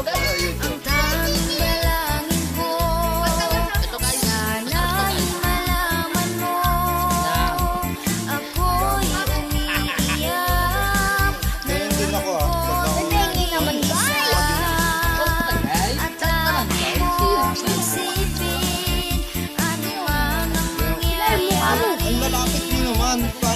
to guys. Ang tanging dalangin ko Ito guys. Sana ay malaman mo Ako'y umiiyak Nalangin ako Natingin naman guys. At lagi kong isipin Ano ang nangyari Ang lalapit niyo naman pa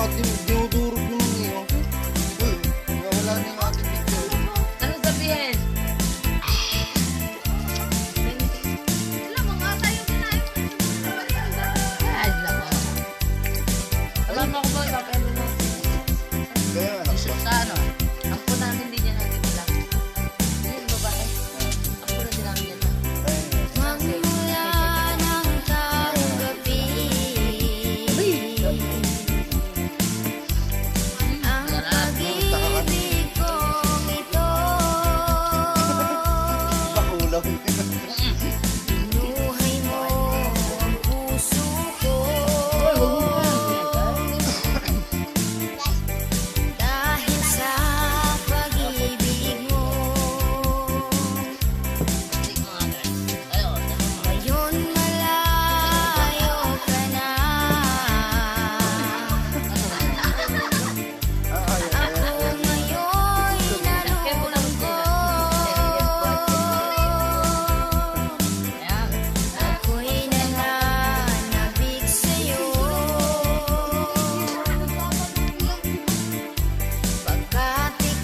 ótimo de